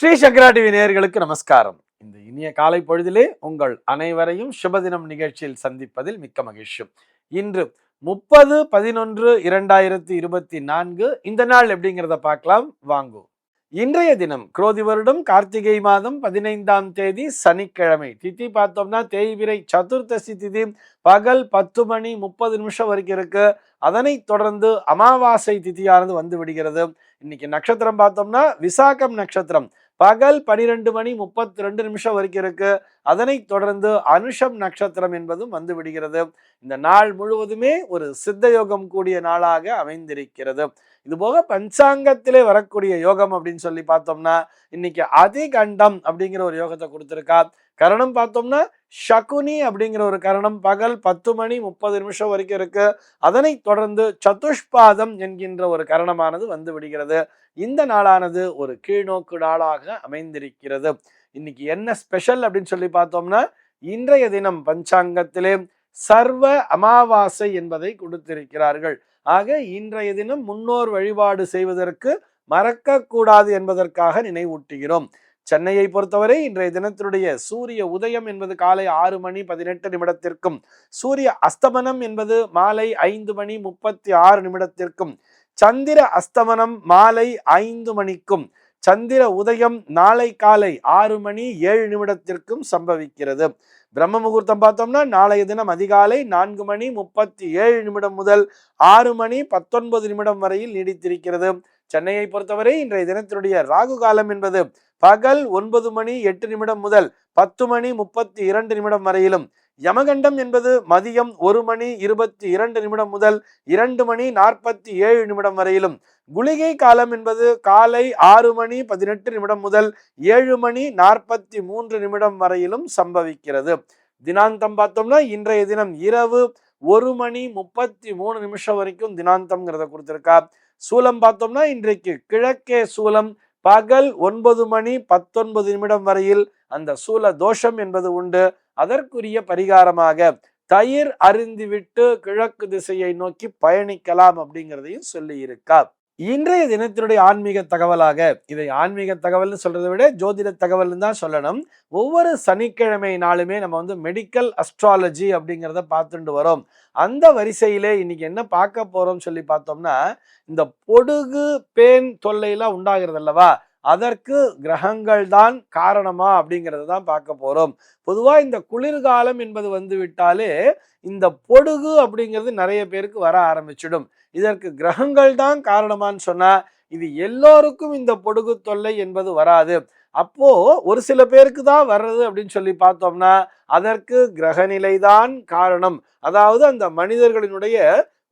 ஸ்ரீ சங்கரா TV நேயர்களுக்கு நமஸ்காரம். இந்த இனிய காலை பொழுதிலே உங்கள் அனைவரையும் சுபதினம் நிகழ்ச்சியில் சந்திப்பதில் மிக்க மகிழ்ச்சி. இன்று முப்பது பதினொன்று இரண்டாயிரத்தி இருபத்தி நான்கு. இந்த நாள் எப்படிங்கிறத பார்க்கலாம். வாங்கும் இன்றைய தினம் குரோதி வருடம் கார்த்திகை மாதம் பதினைந்தாம் தேதி சனிக்கிழமை. திதி பார்த்தோம்னா தேய்விரை சதுர்தசி திதி. பகல் பத்து மணி முப்பது நிமிஷம் வரைக்கும் இருக்கு. அதனை தொடர்ந்து அமாவாசை திதியானது வந்து விடுகிறது. இன்னைக்கு நட்சத்திரம் பார்த்தோம்னா விசாகம் நட்சத்திரம். பகல் பனிரெண்டு மணி முப்பத்தி ரெண்டு நிமிஷம் வரைக்கும் இருக்கு. அதனை தொடர்ந்து அனுஷம் நட்சத்திரம் என்பதும் வந்து விடுகிறது. இந்த நாள் முழுவதுமே ஒரு சித்த யோகம் கூடிய நாளாக அமைந்திருக்கிறது. இது போக பஞ்சாங்கத்திலே வரக்கூடிய யோகம் அப்படின்னு சொல்லி பார்த்தோம்னா இன்னைக்கு அதிகண்டம் அப்படிங்கிற ஒரு யோகத்தை கொடுத்துருக்கா. கரணம் பார்த்தோம்னா ஷகுனி அப்படிங்கிற ஒரு கரணம். பகல் பத்து மணி முப்பது நிமிஷம் வரைக்கும் இருக்கு. அதனை தொடர்ந்து சதுஷ்பாதம் என்கின்ற ஒரு கரணமானது வந்து விடுகிறது. இந்த நாளானது ஒரு கீழ்நோக்கு நாளாக அமைந்திருக்கிறது. இன்னைக்கு என்ன ஸ்பெஷல் அப்படின்னு சொல்லி பார்த்தோம்னா இன்றைய தினம் பஞ்சாங்கத்திலே சர்வ அமாவாசை என்பதை கொடுத்திருக்கிறார்கள். ஆக இன்றைய தினம் முன்னோர் வழிபாடு செய்வதற்கு மறக்கக்கூடாது என்பதற்காக நினைவூட்டுகிறோம். சென்னையை பொறுத்தவரை இன்றைய தினத்தினுடைய சூரிய உதயம் என்பது காலை ஆறு மணி பதினெட்டு நிமிடத்திற்கும் சூரிய அஸ்தமனம் என்பது மாலை ஐந்து மணி முப்பத்தி ஆறு நிமிடத்திற்கும் சந்திர அஸ்தமனம் மாலை ஐந்து மணிக்கும் சந்திர உதயம் நாளை காலை ஆறு மணி ஏழு நிமிடத்திற்கும் சம்பவிக்கிறது. பிரம்ம முகூர்த்தம் பார்த்தோம்னா நாளைய தினம் அதிகாலை நான்கு மணி முப்பத்தி ஏழு நிமிடம் முதல் ஆறு மணி பத்தொன்பது நிமிடம் வரையில் நீடித்திருக்கிறது. சென்னையை பொறுத்தவரை இன்றைய தினத்தினுடைய ராகு காலம் என்பது பகல் ஒன்பது மணி எட்டு நிமிடம் முதல் பத்து மணி முப்பத்தி இரண்டு நிமிடம் வரையிலும். யமகண்டம் என்பது மதியம் ஒரு மணி இருபத்தி இரண்டு நிமிடம் முதல் இரண்டு மணி நாற்பத்தி ஏழு நிமிடம் வரையிலும். குளிகை காலம் என்பது காலை ஆறு மணி பதினெட்டு நிமிடம் முதல் ஏழு மணி நாற்பத்தி மூன்று நிமிடம் வரையிலும் சம்பவிக்கிறது. தினாந்தம் பார்த்தோம்னா இன்றைய தினம் இரவு ஒரு மணி முப்பத்தி மூணு நிமிஷம் வரைக்கும் தினாந்தம்ங்கிறத கொடுத்துருக்கா. சூலம் பார்த்தோம்னா இன்றைக்கு கிழக்கே சூலம் பகல் ஒன்பது மணி பத்தொன்பது நிமிடம் வரையில் அந்த சூல தோஷம் என்பது உண்டு. அதற்குரிய பரிகாரமாக தயிர் அருந்திவிட்டு கிழக்கு திசையை நோக்கி பயணிக்கலாம் அப்படிங்கிறதையும் சொல்லி இன்றைய தினத்தினுடைய ஆன்மீக தகவலாக இதை ஆன்மீக தகவல்னு சொல்றதை விட ஜோதிட தகவல்னு தான் சொல்லணும். ஒவ்வொரு சனிக்கிழமை நாளுமே நம்ம வந்து மெடிக்கல் அஸ்ட்ராலஜி அப்படிங்கிறத பார்த்துட்டு வரோம். அந்த வரிசையிலே இன்னைக்கு என்ன பார்க்க போறோம் சொல்லி பார்த்தோம்னா இந்த பொடுகு பேன் தொல்லையெல்லாம் உண்டாகிறது அல்லவா? அதற்கு கிரகங்கள் தான் காரணமா அப்படிங்கிறத தான் பார்க்க போறோம். பொதுவா இந்த குளிர்காலம் என்பது வந்து விட்டாலே இந்த பொடுகு அப்படிங்கிறது நிறைய பேருக்கு வர ஆரம்பிச்சிடும். இதற்கு கிரகங்கள் தான் காரணமான்னு சொன்னா இது எல்லோருக்கும் இந்த பொடுகு தொல்லை என்பது வராது. அப்போ ஒரு சில பேருக்கு தான் வர்றது அப்படின்னு சொல்லி பார்த்தோம்னா அதற்கு கிரகநிலை தான் காரணம். அதாவது அந்த மனிதர்களினுடைய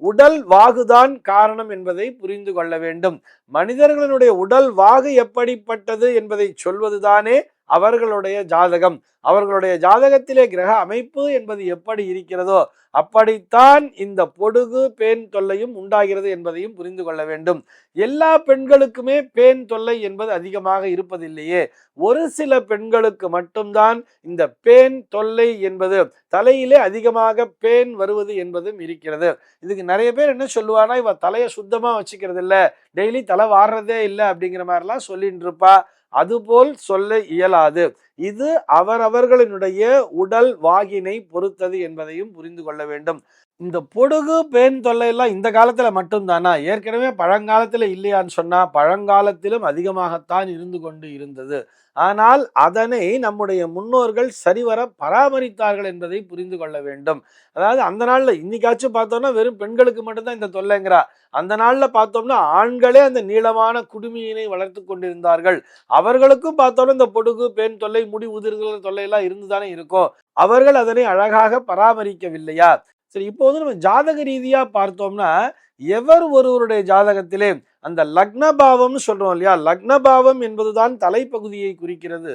உடல் வாகுதான் காரணம் என்பதை புரிந்து கொள்ள வேண்டும். மனிதர்களினுடைய உடல் வாகு எப்படிப்பட்டது என்பதை சொல்வதுதானே அவர்களுடைய ஜாதகம் அவர்களுடைய ஜாதகத்திலே கிரக அமைப்பு என்பது எப்படி இருக்கிறதோ அப்படித்தான் இந்த பொடுகு பேன் தொல்லையும் உண்டாகிறது என்பதையும் புரிந்து கொள்ள வேண்டும். எல்லா பெண்களுக்குமே பேன் தொல்லை என்பது அதிகமாக இருப்பதில்லையே. ஒரு சில பெண்களுக்கு மட்டும்தான் இந்த பேன் தொல்லை என்பது தலையிலே அதிகமாக பேன் வருவது என்பதும் இருக்கிறது. இதுக்கு நிறைய பேர் என்ன சொல்லுவானா இவ தலையை சுத்தமாக வச்சுக்கிறது இல்லை டெய்லி தலை வாடுறதே இல்லை. அப்படிங்கிற மாதிரிலாம் சொல்லிட்டு இருப்பா அதுபோல் சொல்ல இயலாது. இது அவரவர்களினுடைய உடல் வாகினை பொறுத்தது என்பதையும் புரிந்து கொள்ள வேண்டும். இந்த பொடுகு பேன் தொல்லையெல்லாம் இந்த காலத்தில் மட்டும்தானா? ஏற்கனவே பழங்காலத்தில் இல்லையான்னு சொன்னால் பழங்காலத்திலும் அதிகமாகத்தான் இருந்து கொண்டு இருந்தது. ஆனால் அதனை நம்முடைய முன்னோர்கள் சரிவர பராமரித்தார்கள் என்பதை புரிந்து கொள்ள வேண்டும். அதாவது அந்த நாளில் இன்னைக்காச்சும் பார்த்தோம்னா வெறும் பெண்களுக்கு மட்டும்தான் இந்த தொல்லைங்கிறா. அந்த நாளில் பார்த்தோம்னா ஆண்களே அந்த நீளமான குடுமியினை வளர்த்து கொண்டிருந்தார்கள். அவர்களுக்கும் பார்த்தோம்னா இந்த பொடுகு பெண் தொல்லை முடி உதிர்கள் தொல்லை எல்லாம் இருந்துதானே இருக்கும். அவர்கள் அதனை அழகாக பராமரிக்கவில்லையா? சரி இப்போ வந்து நம்ம ஜாதக ரீதியா பார்த்தோம்னா எவர் ஒருவருடைய ஜாதகத்திலே அந்த லக்ன பாவம்னு சொல்றோம் இல்லையா? லக்ன பாவம் என்பதுதான் தலைப்பகுதியை குறிக்கிறது.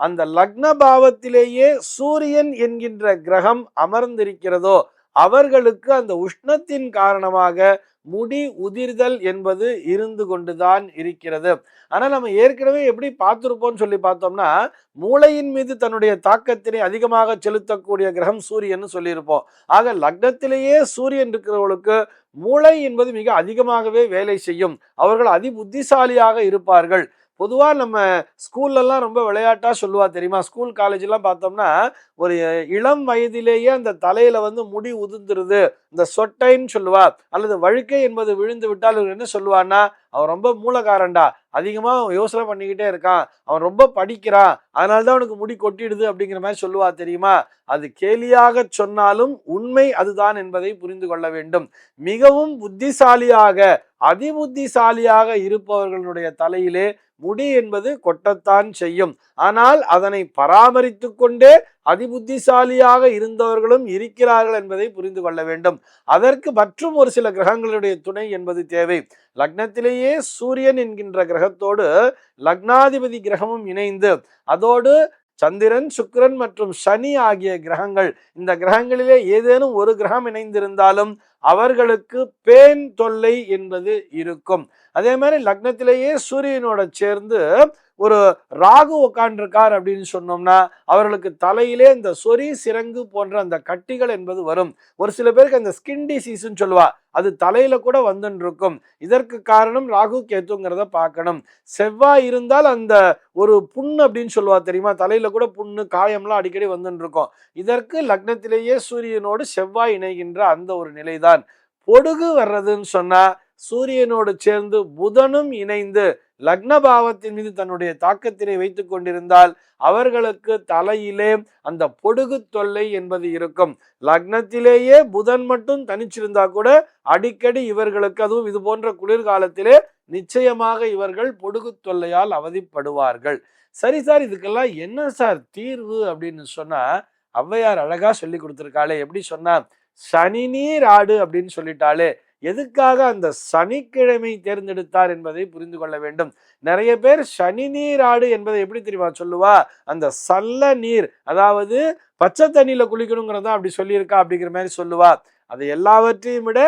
அந்த லக்ன பாவத்திலேயே சூரியன் என்கின்ற கிரகம் அமர்ந்திருக்கிறதோ அவர்களுக்கு அந்த உஷ்ணத்தின் காரணமாக முடி உதிர்தல் என்பது இருந்து கொண்டுதான் இருக்கிறது. ஆனால் நம்ம ஏற்கனவே எப்படி பார்த்துருப்போம்னு சொல்லி பார்த்தோம்னா மூளையின் மீது தன்னுடைய தாக்கத்தினை அதிகமாக செலுத்தக்கூடிய கிரகம் சூரியன் சொல்லியிருப்போம். ஆக லக்னத்திலேயே சூரியன் இருக்கிறவர்களுக்கு மூளை என்பது மிக அதிகமாகவே வேலை செய்யும். அவர்கள் அதி புத்திசாலியாக இருப்பார்கள். பொதுவாக நம்ம ஸ்கூல்லலாம் ரொம்ப விளையாட்டாக சொல்லுவா தெரியுமா? ஸ்கூல் காலேஜ்லாம் பார்த்தோம்னா ஒரு இளம் வயதிலேயே அந்த தலையில் வந்து முடி உதிர்ந்துருது இந்த சொட்டைன்னு சொல்லுவா அல்லது வழுக்கை என்பது விழுந்து விட்டால் இவர் என்ன சொல்லுவான்னா அவன் ரொம்ப மூலகாரனாக அதிகமாக அவன் யோசனை பண்ணிக்கிட்டே இருக்கான் அவன் ரொம்ப படிக்கிறான் அதனாலதான் அவனுக்கு முடி கொட்டிடுது அப்படிங்கிற மாதிரி சொல்லுவா தெரியுமா? அது கேலியாக சொன்னாலும் உண்மை அதுதான் என்பதை புரிந்து கொள்ள வேண்டும். மிகவும் புத்திசாலியாக அதிபுத்திசாலியாக இருப்பவர்களுடைய தலையிலே முடி என்பது கொட்டத்தான் செய்யும். ஆனால் அதனை பராமரித்து கொண்டே அதிபுத்திசாலியாக இருந்தவர்களும் இருக்கிறார்கள் என்பதை புரிந்து கொள்ள வேண்டும். அதற்கு மற்றும் ஒரு சில கிரகங்களுடைய துணை என்பது தேவை. லக்னத்திலேயே சூரியன் என்கின்ற கிரகத்தோடு லக்னாதிபதி கிரகமும் இணைந்து அதோடு சந்திரன் சுக்கிரன் மற்றும் சனி ஆகிய கிரகங்கள் இந்த கிரகங்களிலே ஏதேனும் ஒரு கிரகம் இணைந்திருந்தாலும் அவர்களுக்கு பேன் தொல்லை என்பது இருக்கும். அதே மாதிரி லக்னத்திலேயே சூரியனோட சேர்ந்து ஒரு ராகு உட்காண்டிருக்கார் அப்படின்னு சொன்னோம்னா அவர்களுக்கு தலையிலே இந்த சொறி சிறங்கு போன்ற அந்த கட்டிகள் என்பது வரும். ஒரு சில பேருக்கு அந்த ஸ்கின் டிசீஸ்ன்னு சொல்லுவா அது தலையில கூட வந்துன்னு இருக்கும் இதற்கு காரணம் ராகு கேத்துங்கிறத பார்க்கணும். செவ்வாய் இருந்தால் அந்த ஒரு புண்ணு அப்படின்னு சொல்லுவா தெரியுமா? தலையில கூட புண்ணு காயம்லாம் அடிக்கடி வந்துன்னு இருக்கும் இதற்கு லக்னத்திலேயே சூரியனோடு செவ்வாய் இணைகின்ற அந்த ஒரு நிலைதான். பொடுகு வர்றதுன்னு சொன்னா சூரியனோடு சேர்ந்து புதனும் இணைந்து லக்ன பாவத்தின் மீது தன்னுடைய தாக்கத்தினை வைத்து கொண்டிருந்தால் அவர்களுக்கு தலையிலே அந்த பொடுகு தொல்லை என்பது இருக்கும். லக்னத்திலேயே புதன் மட்டும் தனிச்சிருந்தா கூட அடிக்கடி இவர்களுக்கு அதுவும் இது போன்ற குளிர்காலத்திலே நிச்சயமாக இவர்கள் பொடுகு தொல்லையால் அவதிப்படுவார்கள். சரி சார் இதுக்கெல்லாம் என்ன சார் தீர்வு அப்படின்னு சொன்னா ஔவையார் அழகா சொல்லி கொடுத்துருக்காளே எப்படி சொன்னா சனி நீர் ஆடு அப்படின்னு சொல்லிட்டாலே எதுக்காக அந்த சனிக்கிழமை தேர்ந்தெடுத்தார் என்பதை புரிந்து கொள்ள வேண்டும். நிறைய பேர் சனி நீர் ஆடு என்பதை எப்படி தெரியுமா சொல்லுவா? அந்த சல்ல நீர் அதாவது பச்சை தண்ணியில குளிக்கணுங்கிறதா அப்படி சொல்லியிருக்கா அப்படிங்கிற மாதிரி சொல்லுவா. அதை எல்லாவற்றையும் விட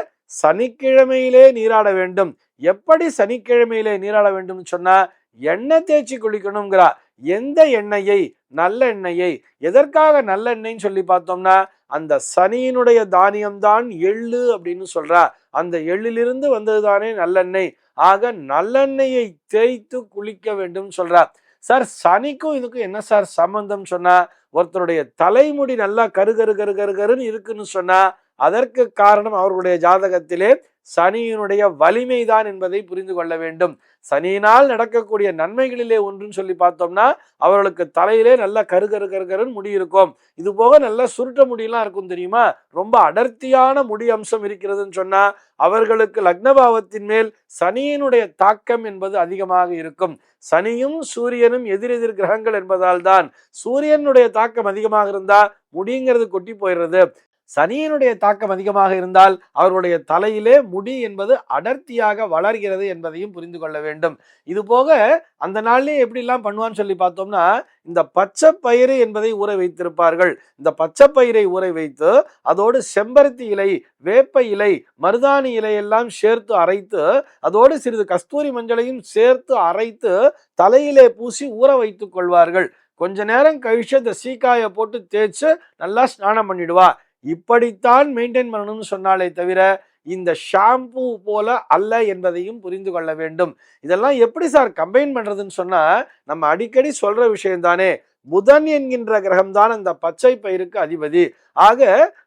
சனிக்கிழமையிலே நீராட வேண்டும். எப்படி சனிக்கிழமையிலே நீராட வேண்டும் சொன்னா எண்ணெய் தேய்ச்சி குளிக்கணுங்கிறா. எந்த எண்ணெயை? நல்லெண்ணெயை. எதற்காக நல்லெண்ணெய்ன்னு சொல்லி பார்த்தோம்னா அந்த சனியினுடைய தானியம்தான் எள்ளு அப்படின்னு சொல்றா. அந்த எள்ளிலிருந்து வந்ததுதானே நல்லெண்ணெய். ஆக நல்லெண்ணெயை தேய்த்து குளிக்க வேண்டும் சொல்றா. சார் சனிக்கும் இதுக்கும் என்ன சார் சம்பந்தம் சொன்னா ஒருத்தருடைய தலைமுடி நல்லா கரு கரு கரு கரு கருன்னு இருக்குன்னு சொன்னா அதற்கு காரணம் அவர்களுடைய ஜாதகத்திலே சனியினுடைய வலிமைதான் என்பதை புரிந்து கொள்ள வேண்டும். சனியினால் நடக்கக்கூடிய நன்மைகளிலே ஒன்றுன்னு சொல்லி பார்த்தோம்னா அவர்களுக்கு தலையிலே நல்ல கரு கரு கரு கருன்னு முடி இருக்கும். இது போக நல்ல சுருட்ட முடியெல்லாம் இருக்கும் தெரியுமா? ரொம்ப அடர்த்தியான முடி அம்சம் இருக்கிறதுன்னு சொன்னா அவர்களுக்கு லக்னபாவத்தின் மேல் சனியினுடைய தாக்கம் என்பது அதிகமாக இருக்கும். சனியும் சூரியனும் எதிரெதிர் கிரகங்கள் என்பதால் தான் சூரியனுடைய தாக்கம் அதிகமாக இருந்தா முடிங்கிறது கொட்டி போயிடுறது. சனியினுடைய தாக்கம் அதிகமாக இருந்தால் அவருடைய தலையிலே முடி என்பது அடர்த்தியாக வளர்கிறது என்பதையும் புரிந்து கொள்ள வேண்டும். இது போக அந்த நாள்லேயே எப்படிலாம் பண்ணுவான்னு சொல்லி பார்த்தோம்னா இந்த பச்சை பயிறு என்பதை ஊற வைத்திருப்பார்கள். இந்த பச்சை பயிரை ஊற வைத்து அதோடு செம்பருத்தி இலை வேப்ப இலை மருதாணி இலையெல்லாம் சேர்த்து அரைத்து அதோடு சிறிது கஸ்தூரி மஞ்சளையும் சேர்த்து அரைத்து தலையிலே பூசி ஊற வைத்துக் கொள்வார்கள். கொஞ்ச நேரம் கழிச்சு அந்த சீக்காயை போட்டு தேய்ச்சு நல்லா ஸ்நானம் பண்ணிடுவா. இப்படித்தான் மெயின்டைன் பண்ணணும்னு சொன்னாலே தவிர இந்த ஷாம்பு போல அல்ல என்பதையும் புரிந்து கொள்ள வேண்டும். இதெல்லாம் எப்படி சார் கம்பைன் பண்ணுறதுன்னு சொன்னால் நம்ம அடிக்கடி சொல்கிற விஷயம்தானே. புதன் என்கின்ற கிரகம்தான் அந்த பச்சை பயிருக்கு அதிபதி. ஆக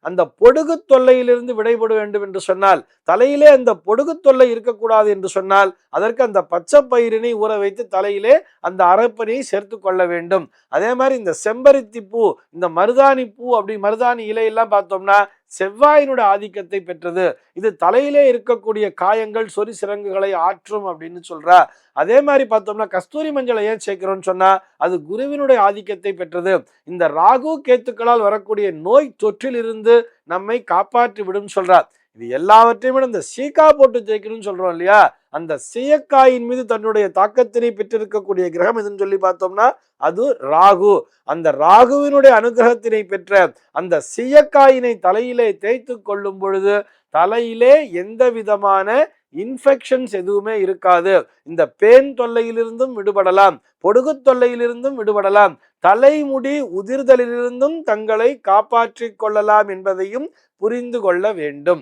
அந்த பொடுகு தொல்லையிலிருந்து விடைபட வேண்டும் என்று சொன்னால் தலையிலே அந்த பொடுகு தொல்லை இருக்கக்கூடாது என்று சொன்னால் அதற்கு அந்த பச்சை பயிரினை ஊற வைத்து தலையிலே அந்த அரப்பணியை சேர்த்து கொள்ள வேண்டும். அதே மாதிரி இந்த செம்பருத்தி பூ இந்த மருதாணி பூ அப்படி மருதாணி இலையெல்லாம் பார்த்தோம்னா செவ்வாயினுடைய ஆதிக்கத்தை பெற்றது. இது தலையிலே இருக்கக்கூடிய காயங்கள் சொறி சிறங்குகளை ஆற்றும் அப்படின்னு சொல்றா. அதே மாதிரி பார்த்தோம்னா கஸ்தூரி மஞ்சளை ஏன் சேர்க்கிறோம்னு சொன்னா அது குருவினுடைய ஆதிக்கத்தை பெற்றது. இந்த ராகு கேத்துக்களால் வரக்கூடிய நோய் தொற்றிலிருந்து நம்மை காப்பாற்றி விடும் சொல்றார் இது எல்லாவற்றையும் விட இந்த சீக்கா போட்டு தேய்க்கணும்னு சொல்றோம் இல்லையா? அந்த சீயக்காயின் மீது தன்னுடைய தாக்கத்தினை பெற்றிருக்கக்கூடிய கிரகம் எதுன்னு சொல்லி பார்த்தோம்னா அது ராகு. அந்த ராகுவினுடைய அனுகிரகத்தினை பெற்ற அந்த சீயக்காயினை தலையிலே தேய்த்து கொள்ளும் பொழுது தலையிலே எந்த விதமான இன்ஃபெக்ஷன்ஸ் எதுவுமே இருக்காது. இந்த பேன் தொல்லையிலிருந்தும் விடுபடலாம் பொடுகு தொல்லையிலிருந்தும் விடுபடலாம் தலைமுடி உதிர்தலிலிருந்தும் தங்களை காப்பாற்றிக் கொள்ளலாம் என்பதையும் புரிந்து கொள்ள வேண்டும்.